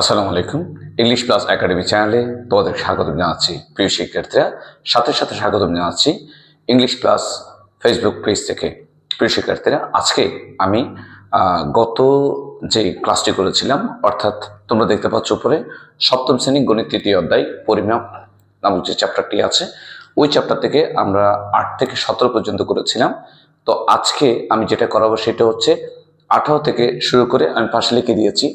আসসালামু আলাইকুম। English plus academy চ্যানেলে তোমাদের স্বাগত জানাচ্ছি। প্রিয় শিক্ষার্থীরা, সাথে সাথে স্বাগত জানাচ্ছি ইংলিশ প্লাস ফেসবুক পেজ থেকে। প্রিয় শিক্ষার্থীরা, আজকে আমি গত যে ক্লাসটি করেছিলাম, অর্থাৎ তোমরা দেখতে পাচ্ছ উপরে, সপ্তম শ্রেণি গণিত তৃতীয় অধ্যায় পরিমাপ নামক যে চ্যাপ্টারটি আছে, ওই চ্যাপ্টার থেকে আমরা আট থেকে সতেরো পর্যন্ত করেছিলাম। তো আজকে আমি যেটা করাবো সেটা হচ্ছে, আঠারো থেকে শুরু করে আমি পাশে লিখে দিয়েছি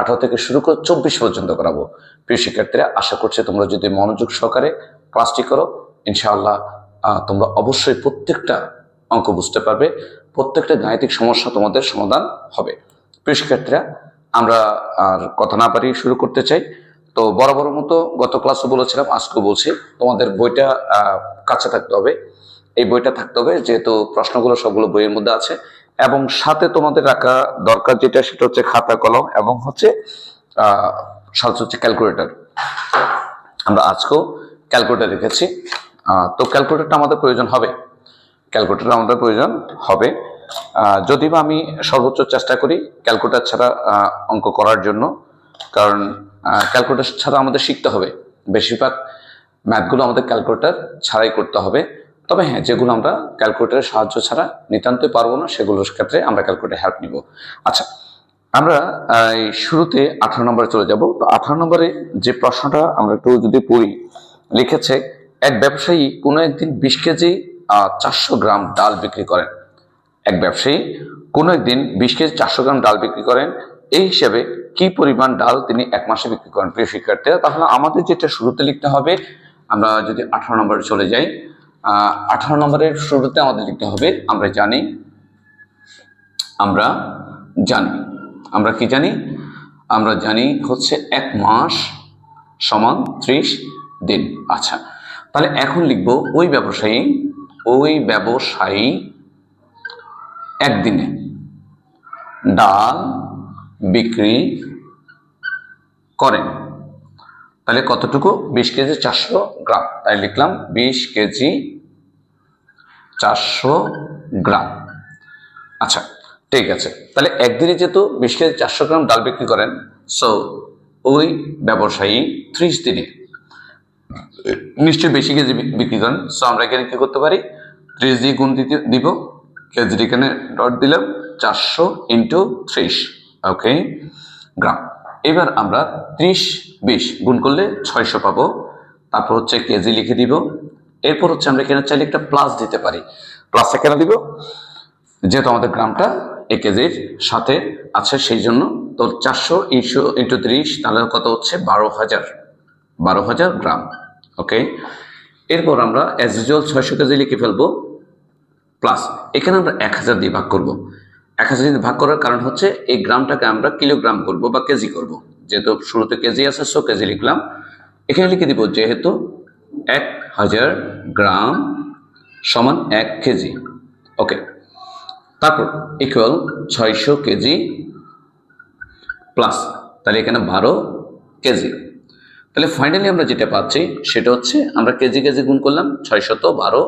আঠারো থেকে শুরু করে চব্বিশ পর্যন্ত করাবো। প্রিয় শিক্ষার্থীরা, আশা করছি তোমরা যদি মনোযোগ সহকারে ক্লাসটি করো, ইনশাআল্লাহ তোমরা অবশ্যই প্রত্যেকটা অঙ্ক বুঝতে পারবে, প্রত্যেকটা গাণিতিক সমস্যা তোমাদের সমাধান হবে। প্রিয় শিক্ষার্থীরা, আমরা আর কথা না পারি শুরু করতে চাই। তো বড় মতো গত ক্লাসে বলেছিলাম, আজকেও বলছি, তোমাদের বইটা কাছে থাকতে হবে। এই বইটা থাকতে হবে, যেহেতু প্রশ্নগুলো সবগুলো বইয়ের মধ্যে আছে এবং সাথে তোমাদের রাখা দরকার যেটা, সেটা হচ্ছে খাতা কলম এবং হচ্ছে সাথে হচ্ছে ক্যালকুলেটর। আমরা আজকেও ক্যালকুলেটর রেখেছি। তো ক্যালকুলেটরটা আমাদের প্রয়োজন হবে। ক্যালকুলেটর আমাদের প্রয়োজন হবে। যদি বা আমি সর্বোচ্চ চেষ্টা করি ক্যালকুলেটার ছাড়া অঙ্ক করার জন্য। কারণ ক্যালকুলেটর ছাড়া আমাদের শিখতে হবে। বেশিরভাগ ম্যাথগুলো আমাদের ক্যালকুলেটর ছাড়াই করতে হবে। তবে হ্যাঁ যেগুলো আমরা ক্যালকুলেটারের সাহায্য ছাড়া নিতান্তই পারব না, সেগুলোর ক্ষেত্রে আমরা ক্যালকুলেটার হেল্প নিব। আচ্ছা আমরা শুরুতে আঠারো নম্বরে চলে যাব। তো আঠারো নম্বরে যে প্রশ্নটা আমরা একটু যদি পড়ি, লিখেছে, এক ব্যবসায়ী কোনো একদিন বিশ কেজি চারশো গ্রাম ডাল বিক্রি করেন। এক ব্যবসায়ী, কোনো একদিন বিশ কেজি, চারশো গ্রাম ডাল বিক্রি করেন। এই হিসেবে কি পরিমাণ ডাল তিনি এক মাসে বিক্রি করেন? প্রিয় শিক্ষার্থীরা, তাহলে আমাদের যেটা শুরুতে লিখতে হবে, আমরা যদি আঠারো নম্বরে চলে যাই। আঠারো নম্বরের শুরুতে আমাদের লিখতে হবে, আমরা জানি আমরা জানি, আমরা কি জানি? আমরা জানি হচ্ছে এক মাস সমান ত্রিশ দিন। আচ্ছা তাহলে এখন লিখব ওই ব্যবসায়ী ওই ব্যবসায়ী একদিনে ডাল বিক্রি করেন। তাহলে কতটুকু? বিশ কেজি চারশো গ্রাম। তাই লিখলাম বিশ কেজি চারশো গ্রাম। আচ্ছা ঠিক আছে। তাহলে একদিনে যেহেতু বিশ কেজি চারশো গ্রাম ডাল বিক্রি করেন সো ওই ব্যবসায়ী ত্রিশ দিনে নিশ্চয়ই বেশি কেজি বিক্রি করেন। সো আমরা এখানে কি করতে পারি? ত্রিশ দিয়ে গুণ দিতে, দিব। কেজির এখানে ডট দিলাম, চারশো ইন্টু ত্রিশ। ওকে গ্রাম। এবার আমরা ত্রিশ, বিশ গুণ করলে ছয়শো পাবো। তারপর হচ্ছে কেজি লিখে দিব। এরপর হচ্ছে আমরা এখানে চাইলে একটা প্লাস দিতে পারি। প্লাসটা কেন দিব? যেহেতু আমাদের গ্রামটা এক কেজির সাথে আছে, সেই জন্য তো চারশো ইনশো ইন্টু ত্রিশ, তাহলে কত হচ্ছে? বারো হাজার। বারো হাজার গ্রাম। ওকে? এরপর আমরা অ্যাজ ইউজুয়াল ছয়শো কেজি লিখে ফেলব। প্লাস এখানে আমরা এক হাজার দিয়ে ভাগ করব। এক হাজার দিয়ে ভাগ করার কারণ হচ্ছে এই গ্রামটাকে আমরা কিলোগ্রাম করব বা কেজি করব। যেহেতু শুরুতে কেজি আছে সো কেজি লিখলাম। এখানে লিখে দিব যেহেতু এক হাজার গ্রাম সমান এক কেজি। ওকে তারপর ইকুয়াল ছয়শো কেজি প্লাস তাহলে এখানে বারো কেজি। তাহলে ফাইনালি আমরা যেটা পাচ্ছি, সেটা হচ্ছে আমরা কেজি কেজি গুণ করলাম, ছয়শত বারো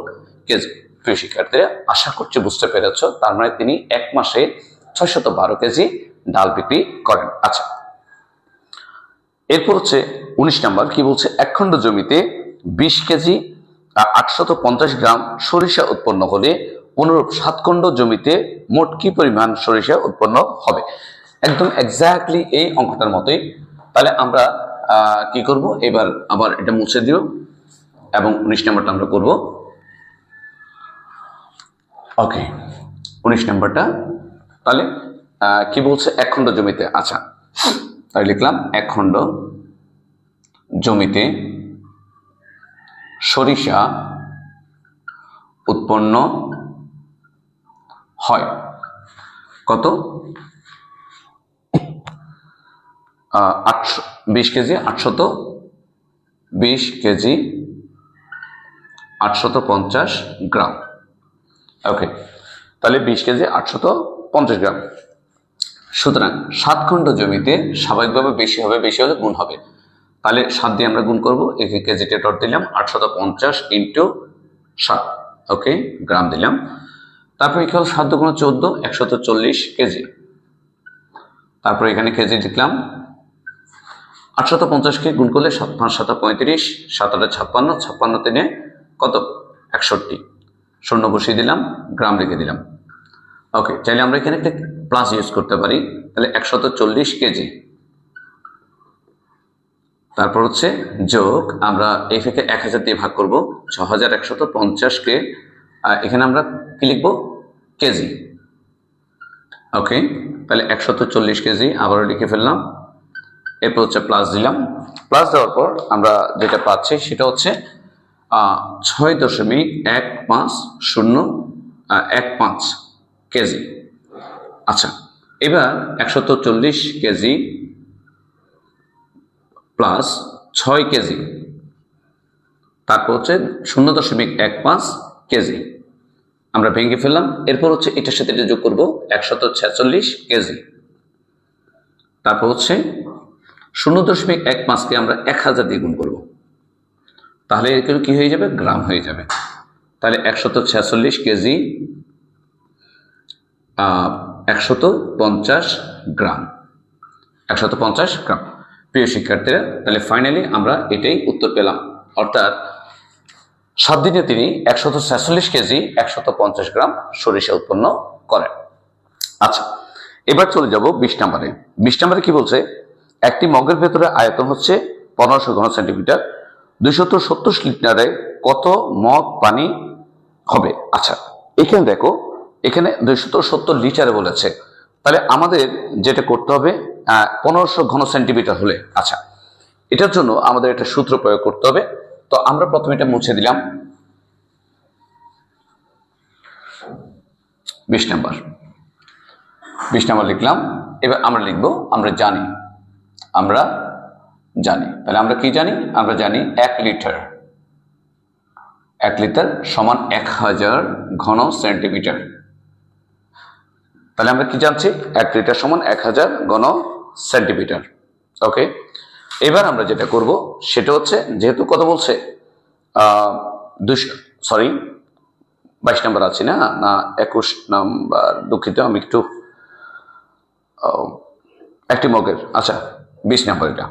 কেজি। প্রিয় শিক্ষার্থীরা আশা করছি বুঝতে পেরেছ, তার মানে তিনি এক মাসে ছয়শত বারো কেজি ডাল বিক্রি করেন। আচ্ছা এরপর হচ্ছে উনিশ নাম্বার, কি বলছে? একখণ্ড জমিতে বিশ কেজি আটশত পঞ্চাশ গ্রাম সরিষা উৎপন্ন হলে অনুরূপ সাতখণ্ড জমিতে মোট কি পরিমাণ সরিষা উৎপন্ন হবে? একদম এক্স্যাক্টলি এই অঙ্কটার মতোই। তাহলে আমরা কি করব? এবার আবার এটা মুছে দিও এবং উনিশ নাম্বারটা আমরা করব। ওকে উনিশ নম্বরটা। তাহলে কি বলছে? এক খণ্ড জমিতে। আচ্ছা। তাই লিখলাম এক খণ্ড জমিতে সরিষা উৎপন্ন হয়। কত? আটশো, বিশ কেজি, আটশত বিশ কেজি, আটশত পঞ্চাশ গ্রাম। ওকে তাহলে বিশ কেজি আটশত পঞ্চাশ গ্রাম। সুতরাং সাত খণ্ড জমিতে স্বাভাবিকভাবে বেশি হবে, বেশি হলে গুণ হবে। তাহলে সাত দিয়ে আমরা গুণ করব এখানে কেজিতে ডট দিলাম, আটশত পঞ্চাশ ইন্টু সাত ওকে গ্রাম দিলাম। তারপর ইকুয়াল সাত দুগুণ চোদ্দ, একশত চল্লিশ কেজি। তারপর এখানে কেজি লিখলাম, আটশত পঞ্চাশকে গুণ করলে সাত, পাঁচ, সাত, পঁয়ত্রিশ, সাত আটা ছাপ্পান্ন ছাপ্পান্ন তিনে কত? একষট্টি। শূন্য বসিয়ে দিলাম গ্রাম রেখে দিলাম। ওকে চাইলে আমরা এখানে একটা প্লাস ইউজ করতে পারি। তাহলে একশত চল্লিশ কেজি তারপর হচ্ছে যোগ আমরা এই থেকে এক হাজার দিয়ে ভাগ করব ছ হাজার একশত পঞ্চাশকে আহ, এখানে আমরা কি লিখব? কেজি ওকে তাহলে একশত চল্লিশ কেজি আবারও লিখে ফেললাম। এরপর হচ্ছে প্লাস দিলাম। প্লাস দেওয়ার পর আমরা যেটা পাচ্ছি সেটা হচ্ছে ছয় দশমিক এক পাঁচ শূন্য এক পাঁচ কেজি। আচ্ছা এবার একশত চল্লিশ কেজি প্লাস ছয় কেজি, তারপর হচ্ছে শূন্য দশমিক এক পাঁচ কেজি। আমরা ভেঙে ফেললাম, এরপর হচ্ছে এটার সাথে এটা যোগ করব একশত ছেচল্লিশ কেজি। তারপর হচ্ছে শূন্য দশমিক এক পাঁচকে আমরা এক হাজার দিয়ে গুণ করব। তাহলে এর কি হয়ে যাবে? গ্রাম হয়ে যাবে। তাহলে একশত ছেচল্লিশ কেজি একশত পঞ্চাশ গ্রাম। একশত পঞ্চাশ গ্রাম। প্রিয় শিক্ষার্থীরা, তাহলে ফাইনালি আমরা এটাই উত্তর পেলাম। অর্থাৎ সাত দিনে তিনি একশত ছেচল্লিশ কেজি, একশত পঞ্চাশ গ্রাম সরিষা উৎপন্ন করেন। আচ্ছা এবার চলে যাব বিশ নম্বরে। বিশ নম্বরে কি বলছে? একটি মগের ভেতরে আয়তন হচ্ছে পনেরোশো ঘন সেন্টিমিটার। দুইশত সত্তর লিটারে কত মগ পানি হবে? আচ্ছা এখানে দেখো, এখানে দুইশত সত্তর লিটারে বলেছে। তাহলে আমাদের যেটা করতে হবে পনেরোশো ঘন সেন্টিমিটার হলে আচ্ছা এটার জন্য আমাদের একটা সূত্র প্রয়োগ করতে হবে। তো আমরা প্রথমে এটা মুছে দিলাম। বিশ নাম্বার বিশ নাম্বার লিখলাম। এবার আমরা লিখব, আমরা জানি, আমরা জানি। তাহলে আমরা কি জানি? আমরা জানি এক লিটার। এক লিটার সমান এক হাজার ঘন সেন্টিমিটার। তাহলে আমরা কি জানছি? এক লিটার সমান এক হাজার ঘন সেন্টিমিটার। ওকে এবার আমরা যেটা করব, সেটা হচ্ছে, যেহেতু কত বলছে সরি বাইশ নাম্বার আছে না? না, একুশ নাম্বার, দুঃখিত, আমি একটু একটি মগের আচ্ছা বিশ নাম্বার এটা।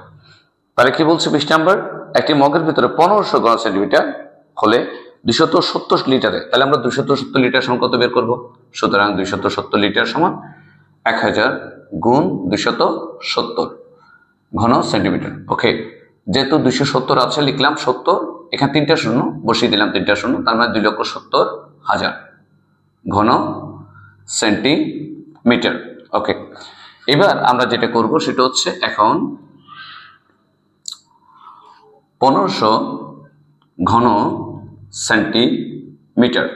তাহলে কি বলছে বিশ নাম্বার? একটি মগের ভিতরে পনেরোশো ঘন সেন্টিমিটার হলে দুশত সত্তর লিটারে। তাহলে আমরা দুশত সত্তর লিটার সমান কত বের করব? সুতরাং দুইশত সত্তর লিটার সমান এক হাজার গুণ দুইশত সত্তর ঘন সেন্টিমিটার। ওকে, যেহেতু দুইশো সত্তর আছে, লিখলাম সত্তর। এখানে তিনটা শূন্য, বসিয়ে দিলাম তিনটা শূন্য, তার মানে দুই লক্ষ সত্তর হাজার ঘন সেন্টিমিটার। ওকে, এবার আমরা যেটা করব সেটা হচ্ছে এখন পনেরোশো ঘন সেন্টিমিটার।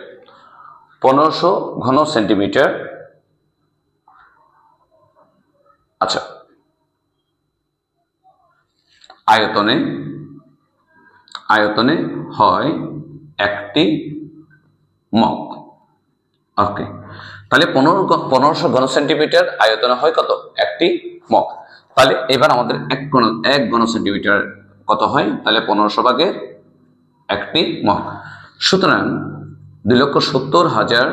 পনেরোশো ঘন সেন্টিমিটার। আচ্ছা। আয়তনে আয়তনে হয় একটি মগ। ওকে। তাহলে পনেরো পনেরোশো ঘন সেন্টিমিটার আয়তনে হয় কত? একটি মগ। তাহলে এবার আমাদের এক ঘন এক ঘন সেন্টিমিটার কত হয়? তাহলে পনেরোশো ভাগের একটি মগ সুতরাং দুই লক্ষ সত্তর হাজার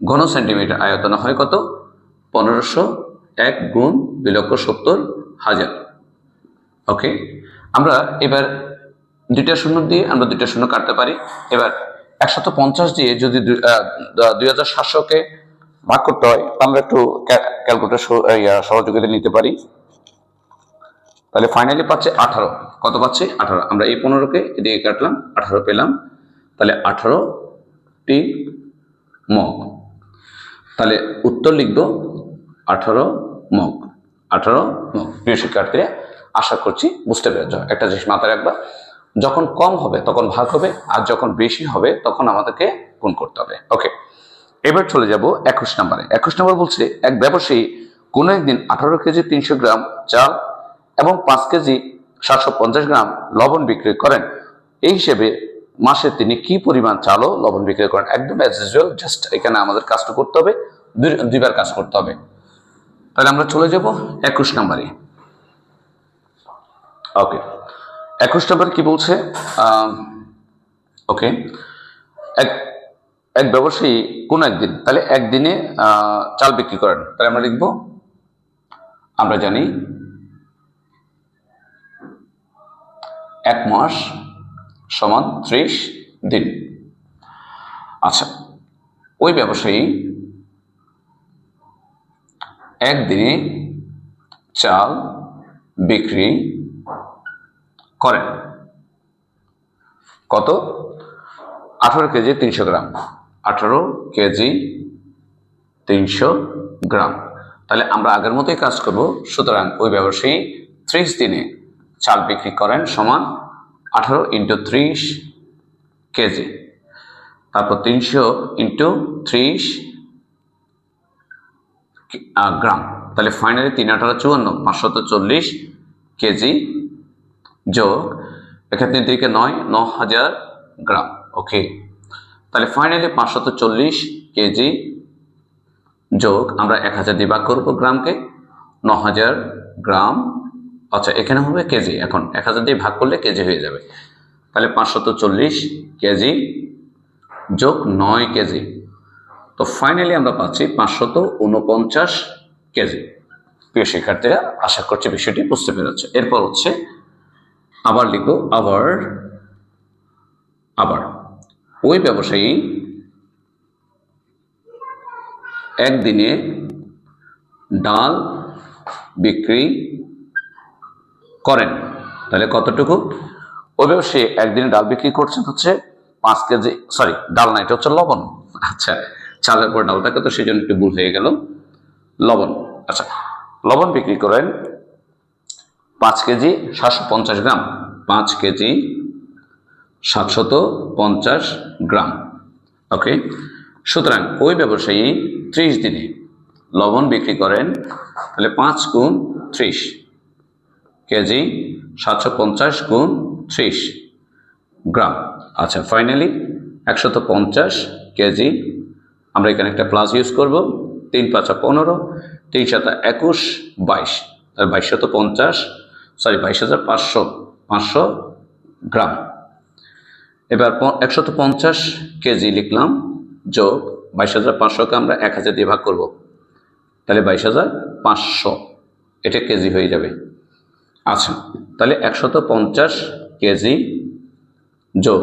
ঘন সেন্টিমিটার আয়তনে হয় কত? পনেরোশো এক গুণ দুই লক্ষ সত্তর হাজার। ওকে? আমরা এবার দুইটা শূন্য দিয়ে আমরা দুইটা শূন্য কাটতে পারি। এবার একশত পঞ্চাশ দিয়ে যদি দুই হাজার সাতশোকে ভাগ করতে হয়, আমরা একটু ক্যালকুলেটার সহযোগিতা নিতে পারি। তাহলে ফাইনালি পাচ্ছে আঠারো। কত পাচ্ছে? আঠারো। আমরা এই পনেরোকে এদিকে কাটলাম, আঠারো পেলাম। তাহলে আঠারোটি মগ। তাহলে উত্তর লিখব, আঠারো মগ। আঠারো মগ। প্রিয় শিক্ষার্থীরা, আশা করছি বুঝতে পেরেছ। একটা জিনিস মাথায় রাখবা, যখন কম হবে তখন ভাগ হবে, আর যখন বেশি হবে তখন আমাদেরকে গুণ করতে হবে। ওকে এবার চলে যাব একুশ নম্বরে। একুশ নম্বর বলছে, এক ব্যবসায়ী কোনো একদিন আঠারো কেজি তিনশো গ্রাম চাল এবং পাঁচ কেজি সাতশো পঞ্চাশ গ্রাম লবণ বিক্রি করেন। এই হিসেবে মাসে তিনি কি পরিমাণ চালও লবণ বিক্রি করেন? একদম অ্যাজ ইউজুয়াল জাস্ট এখানে আমাদের কাজটা করতে হবে, দুই- দুইবার কাজ করতে হবে। তাহলে আমরা চলে যাব একুশ নম্বরে। ওকে একুশ নম্বর কি বলছে? ওকে এক এক ব্যবসায়ী কোন একদিন, তাহলে একদিনে চাল বিক্রি করেন। তাহলে আমরা লিখব, আমরা জানি এক মাস সমান ত্রিশ দিন। আচ্ছা ওই ব্যবসায়ী একদিনে চাল বিক্রি করেন কত? আঠারো কেজি তিনশো গ্রাম। আঠারো কেজি তিনশো গ্রাম। তাহলে আমরা আগের মতোই কাজ করব, সুতরাং ওই ব্যবসায়ী ত্রিশ দিনে চাল বিক্রি করেন সমান আঠারো ইন্টু ত্রিশ কেজি। তারপর তিনশো ইন্টু ত্রিশ গ্রাম। তাহলে ফাইনালি তিন আঠারো চুয়ান্ন, পাঁচশত চল্লিশ কেজি যোগ এখানে দিকে নয়, ন হাজার গ্রাম। ওকে তাহলে ফাইনালি পাঁচশত চল্লিশ কেজি যোগ, আমরা এক হাজার দিয়ে করব গ্রামকে, ন হাজার গ্রাম আচ্ছা এখানে হবে কেজি। এখন এক হাজার দিয়ে ভাগ করলে কেজি হয়ে যাবে। তাহলে পাঁচশত চল্লিশ কেজি যোগ নয় কেজি। তো ফাইনালি আমরা পাচ্ছি পাঁচশত উনপঞ্চাশ কেজি। প্রিয় শিক্ষার্থীরা, আশা করছি বিষয়টি বুঝতে পেরেছে। এরপর হচ্ছে আবার লিখব আবার আবার। ওই ব্যবসায়ী একদিনে ডাল বিক্রি করেন। তাহলে কতটুকু? ওই ব্যবসায়ী একদিনে ডাল বিক্রি করছেন হচ্ছে পাঁচ কেজি সরি ডাল না, এটা হচ্ছে লবণ। আচ্ছা চালের পর ডালটাকে তো সেই জন্য একটু ভুল হয়ে গেল। লবণ আচ্ছা লবণ বিক্রি করেন পাঁচ কেজি সাতশো পঞ্চাশ গ্রাম। পাঁচ কেজি সাতশত পঞ্চাশ গ্রাম। ওকে, সুতরাং ওই ব্যবসায়ী ত্রিশ দিনে লবণ বিক্রি করেন, তাহলে পাঁচ গুণ ত্রিশ। কেজি সাতশো পঞ্চাশ গুণ ত্রিশ গ্রাম। আচ্ছা ফাইনালি একশত পঞ্চাশ কেজি। আমরা এখানে একটা প্লাস ইউজ করব। তিন পাঁচা পনেরো, তিন সাতা একুশ, বাইশ। তাহলে বাইশশত পঞ্চাশ সরি বাইশ হাজার পাঁচশো পাঁচশো গ্রাম। এবার একশত পঞ্চাশ কেজি লিখলাম, যোগ বাইশ হাজার পাঁচশোকে আমরা এক হাজার দিয়ে ভাগ করব। তাহলে বাইশ হাজার পাঁচশো, এটা কেজি হয়ে যাবে। আচ্ছা তাহলে একশত পঞ্চাশ কেজি যোগ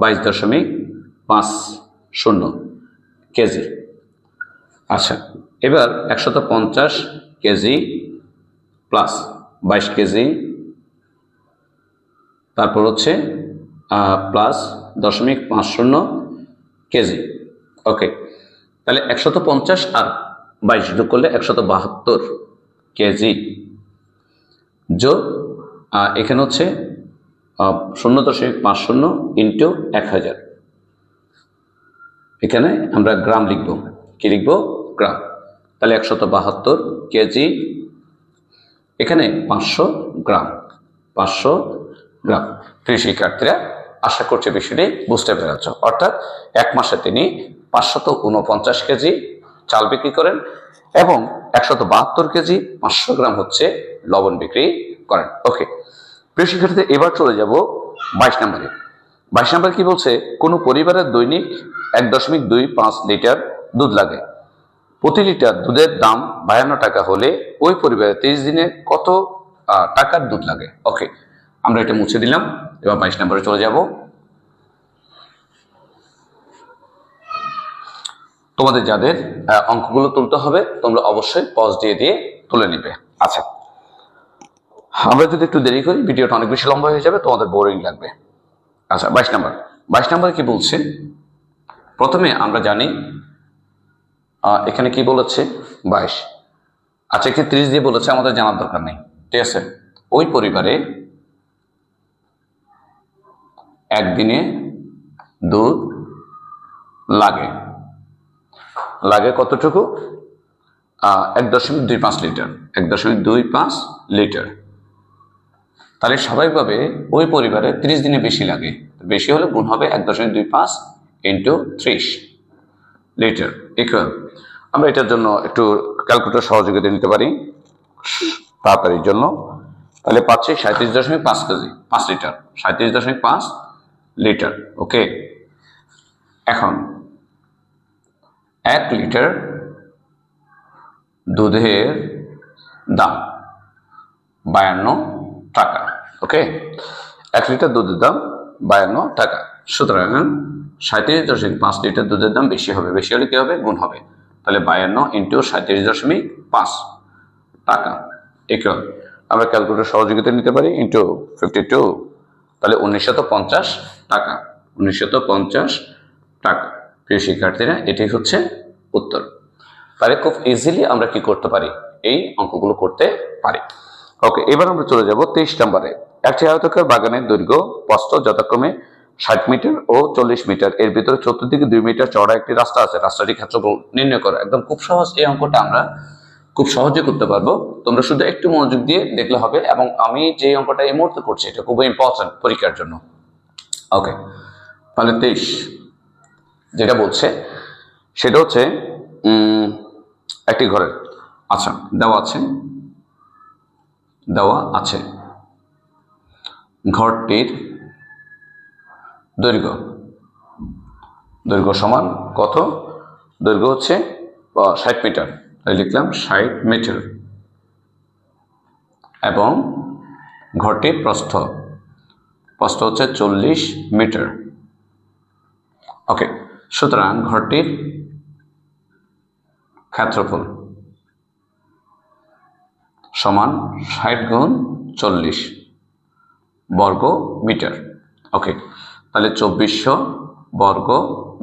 বাইশ দশমিক পাঁচ শূন্য কেজি। আচ্ছা এবার একশত পঞ্চাশ কেজি প্লাস বাইশ কেজি, তারপর হচ্ছে প্লাস দশমিক পাঁচ শূন্য কেজি। ওকে তাহলে একশত পঞ্চাশ আর বাইশ যোগ করলে একশত বাহাত্তর কেজি। যোগ এখানে হচ্ছে শূন্য দশমিক পাঁচ শূন্য ইন্টু এক হাজার। এখানে আমরা গ্রাম লিখব। কি লিখব? গ্রাম। তাহলে একশত বাহাত্তর কেজি, এখানে পাঁচশো গ্রাম পাঁচশো গ্রাম। প্রিয় শিক্ষার্থীরা, আশা করছি বিষয়টি বুঝতে পেরেছ। অর্থাৎ এক মাসে তিনি পাঁচশত উনপঞ্চাশ কেজি চাল বিক্রি করেন এবং একশত বাহাত্তর কেজি পাঁচশো গ্রাম হচ্ছে লবণ বিক্রি করেন। ওকে, প্রিয় শিক্ষার্থী, এবার চলে যাব বাইশ নম্বরে। বাইশ নম্বর কি বলছে? কোনো পরিবারের দৈনিক এক দশমিক দুই পাঁচ লিটার দুধ লাগে। প্রতি লিটার দুধের দাম বায়ান্ন টাকা হলে ওই পরিবারে তেইশ দিনে কত টাকার দুধ লাগে? ওকে, আমরা এটা মুছে দিলাম। এবার বাইশ নম্বরে চলে যাব। তোমাদের যাদের অঙ্কগুলো তুলতে হবে, তোমরা অবশ্যই পজ দিয়ে দিয়ে তুলে নিবে। আচ্ছা আমরা যদি একটু দেরি করি, ভিডিওটা অনেক বেশি লম্বা হয়ে যাবে, তোমাদের বোরিং লাগবে। আচ্ছা বাইশ নম্বর। বাইশ নম্বরে কি বলছে? প্রথমে আমরা জানি এখানে কি বলেছে? বাইশ। আচ্ছা এখানে ত্রিশ দিয়ে বলেছে, আমাদের জানার দরকার নেই। ঠিক আছে? ওই পরিবারে একদিনে দুধ লাগে। লাগে কতটুকু? এক দশমিক দুই পাঁচ লিটার। এক দশমিক দুই পাঁচ লিটার। তাহলে স্বাভাবিকভাবে ওই পরিবারে ত্রিশ দিনে বেশি লাগে। বেশি হলে গুণ হবে এক দশমিক দুই পাঁচ ইন্টু ত্রিশ লিটার। ইকুয়াল আমরা এটার জন্য একটু ক্যালকুলেটর সহযোগিতা নিতে পারি তাড়াতাড়ির জন্য। তাহলে পাচ্ছি সাঁত্রিশ দশমিক পাঁচ কেজি, পাঁচ লিটার। সাঁত্রিশ দশমিক পাঁচ লিটার। ওকে এখন এক লিটার দুধের দাম বায়ান্ন টাকা, ওকে? এক লিটার দুধের দাম বায়ান্ন টাকা। সুতরাং সাঁত্রিশ দশমিক পাঁচ লিটার দুধের দাম বেশি হবে। বেশি হলে কি হবে? গুণ হবে। তাহলে বায়ান্ন ইন্টু সাঁত্রিশ দশমিক পাঁচ টাকা। ইকুয়াল আমরা ক্যালকুলেটর সহযোগিতা নিতে পারি। ইন্টু ফিফটি টু, তাহলে উনিশশত পঞ্চাশ টাকা। উনিশশত পঞ্চাশ টাকা। প্রিয় শিক্ষার্থীরা এটাই হচ্ছে উত্তর। তাহলে খুব ইজিলি আমরা কি করতে পারি? এই অঙ্কগুলো করতে পারি। ওকে এবার আমরা চলে যাব তেইশ নম্বরে। একটি আয়তকার বাগানের দৈর্ঘ্য প্রস্থ যথাক্রমে ষাট মিটার ও চল্লিশ মিটার। এর ভিতরে চতুর্দিকে দুই মিটার চড়া একটি রাস্তা আছে। রাস্তাটি ক্ষেত্রফল নির্ণয় করো। একদম খুব সহজ এই অঙ্কটা আমরা খুব সহজে করতে পারব। তোমরা শুধু একটু মনোযোগ দিয়ে দেখলে হবে এবং আমি যে অঙ্কটা এই মুহূর্তে করছি, এটা খুবই ইম্পর্টেন্ট পরীক্ষার জন্য। ওকে তাহলে তেইশ। যেটা বলছে, সেটা হচ্ছে একটি ঘরের আচ্ছা দেওয়া আছে দেওয়া আছে। ঘরটির দৈর্ঘ্য। দৈর্ঘ্য সমান কত? দৈর্ঘ্য হচ্ছে ষাট মিটার। তাই লিখলাম ষাট মিটার। এবং ঘরটির প্রস্থ। প্রস্থ হচ্ছে চল্লিশ মিটার। ওকে সুতরাং ঘরটির ক্ষেত্রফল সমান ষাট গুণ চল্লিশ বর্গ মিটার। ওকে, তাহলে চব্বিশশো বর্গ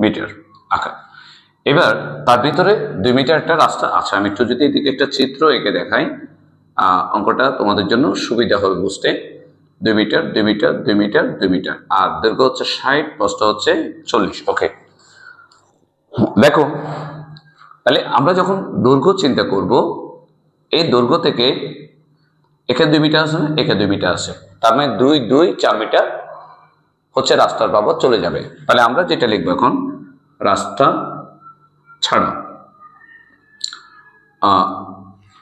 মিটার আঁকা এবার তার ভিতরে দুই মিটার একটা রাস্তা আছে। আমি একটু যদি এদিকে একটা চিত্র এঁকে দেখাই অঙ্কটা তোমাদের জন্য সুবিধা হবে বুঝতে। দুই মিটার দুই মিটার দুই মিটার দুই মিটার। আর দৈর্ঘ্য হচ্ছে ষাট, প্রস্থ হচ্ছে চল্লিশ। ওকে দেখো, তাহলে আমরা যখন দৈর্ঘ্য চিন্তা করব, এই দৈর্ঘ্য থেকে একে দুই মিটার না একে দুই মিটার আছে তার মানে দুই দুই, চার মিটার হচ্ছে রাস্তার বাবদ চলে যাবে। তাহলে আমরা যেটা লিখব এখন, রাস্তা ছাড়া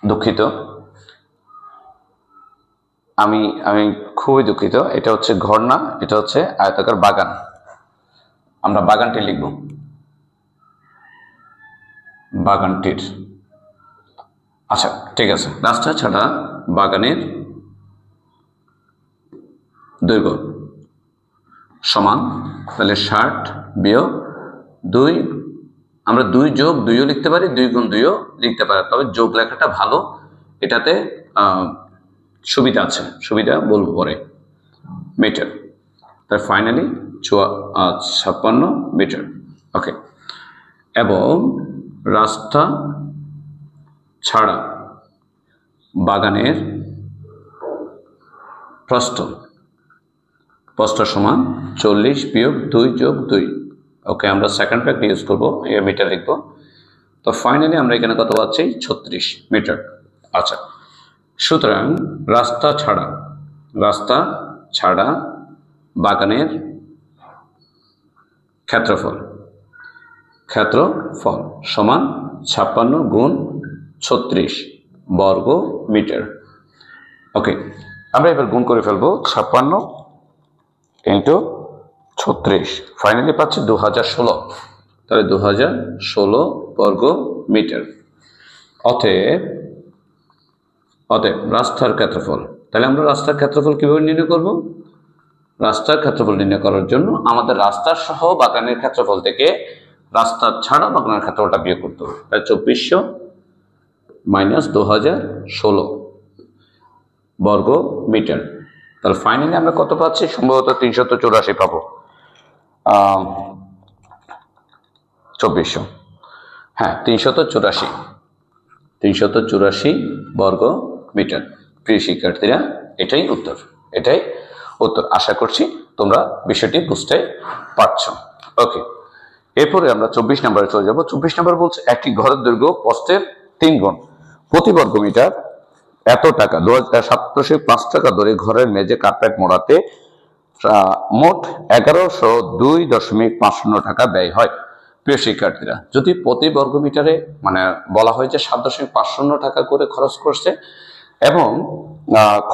দুঃখিত। আমি আমি খুবই দুঃখিত। এটা হচ্ছে ঘর না এটা হচ্ছে আয়তাকার বাগান। আমরা বাগানটি লিখব। বাগানটির। আচ্ছা ঠিক আছে। রাস্তা ছাড়া বাগানের দৈর্ঘ্য সমান, তাহলে ষাট বিয়োগ দুই, আমরা দুই যোগ দুইও লিখতে পারি, দুই গুণ দুইও লিখতে পারি। তবে যোগ লেখাটা ভালো, এটাতে সুবিধা আছে, সুবিধা বলব পরে। মিটার, তার ফাইনালি চুয়া ছাপ্পান্ন মিটার। ওকে এবং রাস্তা ছাড়া বাগানের প্রস্থ। প্রস্থ সমান চল্লিশ বিয়োগ দুই যোগ দুই। ওকে, আমরা সেকেন্ড ফ্যাক্ট ইউজ করব, এই মিটার লিখব। তো ফাইনালি আমরা এখানে কত পাচ্ছি? ছত্রিশ মিটার আচ্ছা সুতরাং রাস্তা ছাড়া রাস্তা ছাড়া বাগানের ক্ষেত্রফল। ক্ষেত্রফল সমান ছাপ্পান্ন গুণ ছত্রিশ বর্গ মিটার। ওকে, আমরা এবার গুণ করে ফেলব ছাপ্পান্ন ইন্টু ছত্রিশ। ফাইনালি পাচ্ছি দু হাজার ষোলো। তাহলে দু হাজার ষোলো বর্গ মিটার। অতএব অতএব রাস্তার ক্ষেত্রফল। তাহলে আমরা রাস্তার ক্ষেত্রফল কীভাবে নির্ণয় করব? রাস্তার ক্ষেত্রফল নির্ণয় করার জন্য আমাদের রাস্তার সহ বাগানের ক্ষেত্রফল থেকে রাস্তা ছাড়া বাগানের ক্ষেত্রফলটা বিয়োগ করতে হবে। তাহলে চব্বিশশো মাইনাস দু হাজার ষোলো বর্গ মিটার। তাহলে ফাইনালি আমরা কত পাচ্ছি? সম্ভবত তিনশত চৌরাশি পাবো। চব্বিশশো। হ্যাঁ তিনশত চুরাশি। তিনশত চুরাশি বর্গ মিটার। প্রিয় শিক্ষার্থীরা, এটাই উত্তর। এটাই উত্তর। আশা করছি তোমরা বিষয়টি বুঝতে পারছ। ওকে এরপরে আমরা চব্বিশ নম্বরে চলে যাব। চব্বিশ নম্বর বলছে, একটি ঘরের দৈর্ঘ্য প্রস্থের তিন গুণ। প্রতি বর্গ মিটার এত টাকা? দু হাজার সাতশো পাঁচ টাকা ধরে ঘরের মেঝে কার্পেট মোড়াতে মোট এগারোশো দুই দশমিক পাঁচ শূন্য টাকা ব্যয় হয়। প্রিয় শিক্ষার্থীরা, যদি প্রতি বর্গ মিটারে মানে বলা হয়েছে সাত দশমিক পাঁচ শূন্য টাকা করে খরচ করছে, এবং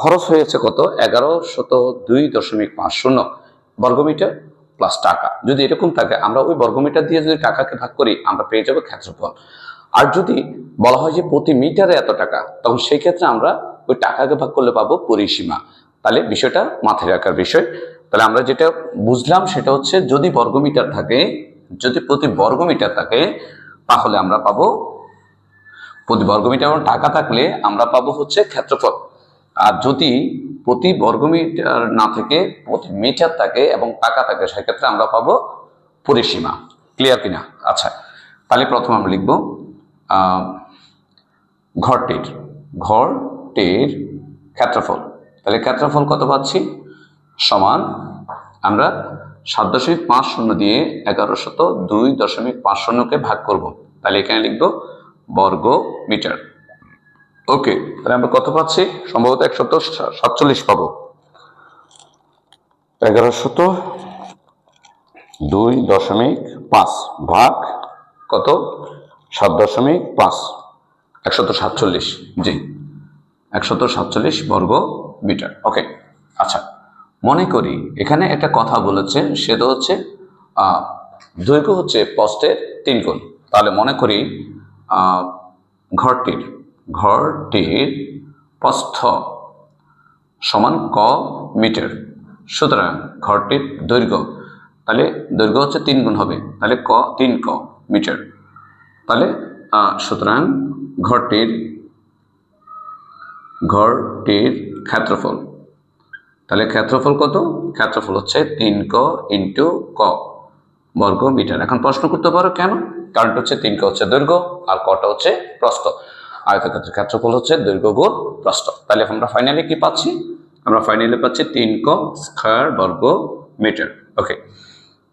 খরচ হয়েছে কত? এগারো শত দুই দশমিক পাঁচ শূন্য বর্গমিটার প্লাস টাকা। যদি এরকম থাকে, আমরা ওই বর্গমিটার দিয়ে যদি টাকাকে ভাগ করি, আমরা পেয়ে যাব ক্ষেত্রফল। আর যদি বলা হয় যে প্রতি মিটারে এত টাকা, তখন সেই ক্ষেত্রে আমরা ওই টাকাকে ভাগ করলে পাবো পরিসীমা। তাহলে বিষয়টা মাথায় রাখার বিষয়। তাহলে আমরা যেটা বুঝলাম, সেটা হচ্ছে যদি বর্গমিটার থাকে, যদি প্রতি বর্গমিটার থাকে, তাহলে আমরা পাবো, প্রতি বর্গমিটার টাকা থাকলে আমরা পাবো হচ্ছে ক্ষেত্রফল। আর যদি প্রতি বর্গমিটার না থেকে প্রতি মিটার থাকে এবং টাকা থাকে সেক্ষেত্রে আমরা পাবো পরিসীমা। ক্লিয়ার কিনা? আচ্ছা তাহলে প্রথম আমরা লিখব ঘরটির ঘরটির ক্ষেত্রফল। তাহলে ক্ষেত্রফল কত পাচ্ছি? সমান, আমরা সাত দশমিক পাঁচ শূন্য দিয়ে এগারো শত দুই দশমিক পাঁচ শূন্যকে ভাগ করব। তাহলে এখানে লিখব বর্গ মিটার। ওকে তাহলে আমরা কত পাচ্ছি? সম্ভবত একশত সাতচল্লিশ পাবো। এগারো শত দুই দশমিক পাঁচ ভাগ কত? সাত দশমিক পাঁচ। একশত সাতচল্লিশ জি। একশত সাতচল্লিশ বর্গ মিটার। ওকে আচ্ছা মনে করি এখানে একটা কথা বলেছে সেটা হচ্ছে দৈর্ঘ্য হচ্ছে পস্টের তিন গুণ তাহলে মনে করি ঘরটির ঘরটির প্রস্থ সমান ক মিটার। সুতরাং ঘরটির দৈর্ঘ্য, তাহলে দৈর্ঘ্য হচ্ছে তিন গুণ হবে, তাহলে ক তিন ক মিটার। তাহলে সুতরাং ঘরটির ঘরটির ক্ষেত্রফল, তাহলে ক্ষেত্রফল কত? ক্ষেত্রফল হচ্ছে তিন ক ইন্টু ক বর্গ মিটার। এখন প্রশ্ন করতে পারো কেন? কারণটা হচ্ছে তিন ক হচ্ছে দৈর্ঘ্য আর কটা হচ্ছে প্রস্থ। আয়তক্ষেত্রের ক্ষেত্রফল হচ্ছে দৈর্ঘ্য গুণ প্রস্থ। তাহলে আমরা ফাইনালি কি পাচ্ছি? আমরা ফাইনালি পাচ্ছি তিন ক স্কয়ার বর্গ মিটার ওকে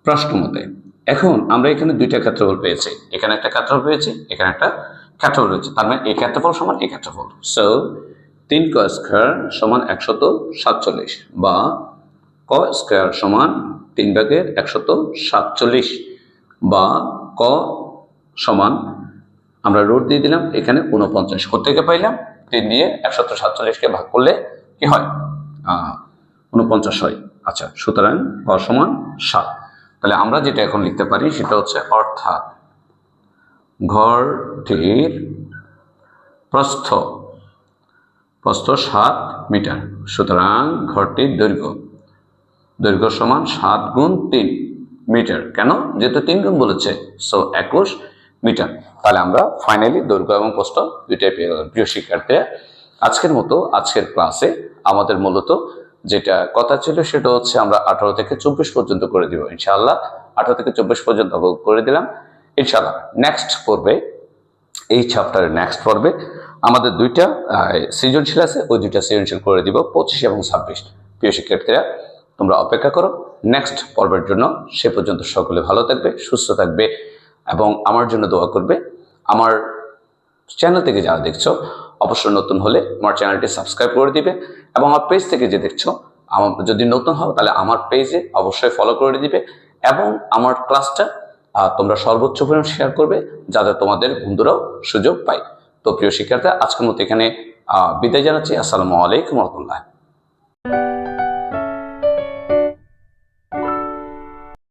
প্রশ্ন মতে, এখন আমরা এখানে দুইটা ক্ষেত্রফল পেয়েছি। এখানে একটা ক্ষেত্রফল পেয়েছি, এখানে একটা ক্ষেত্রফল রয়েছে। তার মানে এই ক্ষেত্রফল সমান এই ক্ষেত্রফল। সো তিন ক স্কয়ার সমান একশত সাতচল্লিশ বা ক স্কয়ার সমান তিন ভাগের একশত সাতচল্লিশ বা ক সমান আমরা রোড দিয়ে দিলাম, এখানে উনপঞ্চাশ থেকে পাইলাম? তিন দিয়ে একশত সাতচল্লিশকে ভাগ করলে কি হয়? উনপঞ্চাশ হয়। আচ্ছা সুতরাং ক সমান সাত। তাহলে আমরা যেটা এখন লিখতে পারি সেটা হচ্ছে অর্থাৎ ঘরটির প্রস্থ প্রস্থ সাত মিটার। সুতরাং ঘরটির দৈর্ঘ্য দৈর্ঘ্য সমান সাত গুণ তিন মিটার। কেন? যেহেতু তিন গুণ বলেছে সো একুশ মিটার তাহলে আমরা ফাইনালি দৈর্ঘ্য এবং প্রস্থ দুইটাই পেয়ে গেলাম। প্রিয় শিক্ষার্থীরা, আজকের মতো আজকের ক্লাসে আমাদের মূলত যেটা কথা ছিল সেটা হচ্ছে আমরা আঠারো থেকে চব্বিশ পর্যন্ত করে দিব। ইনশাআল্লাহ আঠারো থেকে চব্বিশ পর্যন্ত করে দিলাম। ইনশাআল্লাহ নেক্সট পর্বে, এই চ্যাপ্টারের নেক্সট পর্বে আমাদের দুইটা সৃজনশীল আছে, ওই দুইটা সৃজনশীল করে দিব পঁচিশ এবং ছাব্বিশ। প্রিয় শিক্ষার্থীরা, তোমরা অপেক্ষা করো। নেক্সট পর্বের জন্য সে পর্যন্ত সকলে ভালো থাকবে, সুস্থ থাকবে। এবং আমার জন্য দোয়া করবে। আমার চ্যানেল থেকে যারা দেখছ, অবশ্যই নতুন হলে আমার চ্যানেলটি সাবস্ক্রাইব করে দিবে এবং আমার পেজ থেকে যে দেখছ, আমার যদি নতুন হও, তাহলে আমার পেজে অবশ্যই ফলো করে দিবে এবং আমার ক্লাসটা তোমরা সর্বোচ্চ পরিমাণ শেয়ার করবে যাতে তোমাদের বন্ধুরাও সুযোগ পায়। তো প্রিয় শিক্ষার্থী আজকের মতো এখানে বিদায় জানাচ্ছি। আসসালামু আলাইকুম রহমতুল্লাহ।